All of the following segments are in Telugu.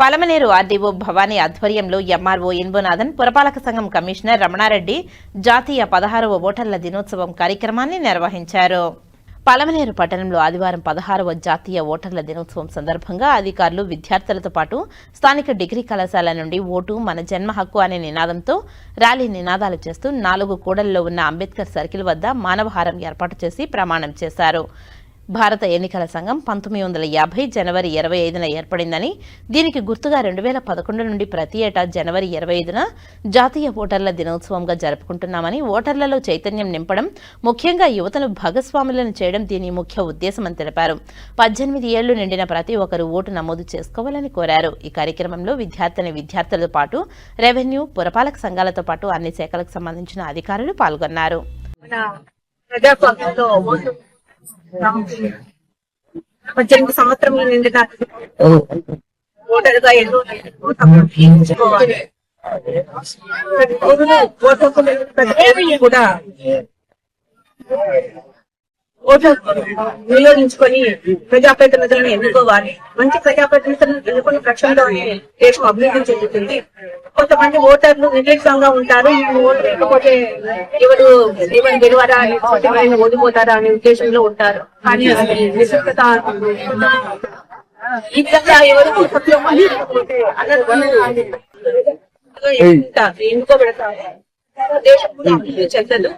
పలమనేరు ఆర్డీఓ భవానీ ఆధ్వర్యంలో ఎంఆర్ఓ ఇన్బునాథన్ పురపాలక సంఘం కమిషనర్ రమణారెడ్డి జాతీయ పదహారవ ఓటర్ల దినోత్సవం కార్యక్రమాన్ని నిర్వహించారు. పలమనేరు పట్టణంలో ఆదివారం పదహారవ జాతీయ ఓటర్ల దినోత్సవం సందర్భంగా అధికారులు విద్యార్థులతో పాటు స్థానిక డిగ్రీ కళాశాల నుండి ఓటు మన జన్మ హక్కు అనే నినాదంతో ర్యాలీ నినాదాలు చేస్తూ నాలుగు కూడల్లో ఉన్న అంబేద్కర్ సర్కిల్ వద్ద మానవహారం ఏర్పాటు చేసి ప్రమాణం చేశారు. భారత ఎన్నికల సంఘం పంతొమ్మిది వందల యాభై జనవరి ఇరవై ఐదున ఏర్పడిందని దీనికి గుర్తుగా రెండు వేల పదకొండు నుండి ప్రతి ఏటా జనవరి ఇరవై ఐదున జాతీయ ఓటర్ల దినోత్సవంగా జరుపుకుంటున్నామని ఓటర్లలో చైతన్యం నింపడం ముఖ్యంగా యువతను భాగస్వాములను చేయడం దీని ముఖ్య ఉద్దేశమని తెలిపారు. పద్దెనిమిది ఏళ్ళు నిండిన ప్రతి ఒక్కరూ ఓటు నమోదు చేసుకోవాలని కోరారు. ఈ కార్యక్రమంలో విద్యార్థిని విద్యార్థులతో పాటు రెవెన్యూ పురపాలక సంఘాలతో పాటు అన్ని శాఖలకు సంబంధించిన అధికారులు పాల్గొన్నారు. పద్దెనిమిది నిండిన ఓటరుగా ఎన్నో ప్రతి ఊరిని కూడా ఓటు వినియోగించుకొని ప్రజాప్రతినిధులను ఎన్నుకోవాలి. మంచి ప్రజాప్రతినిధులను ఎన్నుకున్న పక్షంలోనే దేశం అభివృద్ధి చెందుతుంది. కొంతమంది ఓటర్లు నిర్లక్ష్యంగా ఉంటారు. లేకపోతే ఎవరు ఎవరు గెలవరా ఎవరైనా ఓడిపోతారా అనే ఉద్దేశంలో ఉంటారు. కానీ నిశ్శబ్దత ఈ విధంగా ఎవరు ఎన్నుకోబెడతారు. దేశం కూడా అభివృద్ధి చెందదు.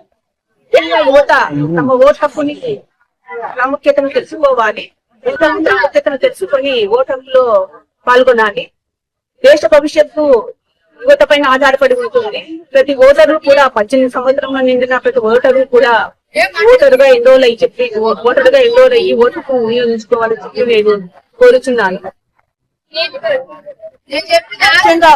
యువత తమ ఓటు హక్కుని ప్రాముఖ్యతను తెలుసుకోవాలి. ఓటు ప్రాముఖ్యతను తెలుసుకొని ఓటర్లో పాల్గొనాలి? దేశ భవిష్యత్తు యువత పైన ఆధారపడి ఉంటుంది. ప్రతి ఓటరు కూడా పద్దెనిమిది సంవత్సరంలో నిండిన ప్రతి ఓటరు కూడా ఓటరుగా ఎన్రోల్ అయ్యి చెప్పి ఓటరుగా ఎన్రోల్ అయ్యి ఓటుకు వినియోగించుకోవాలని చెప్పి నేను కోరుచున్నాను. ముఖ్యంగా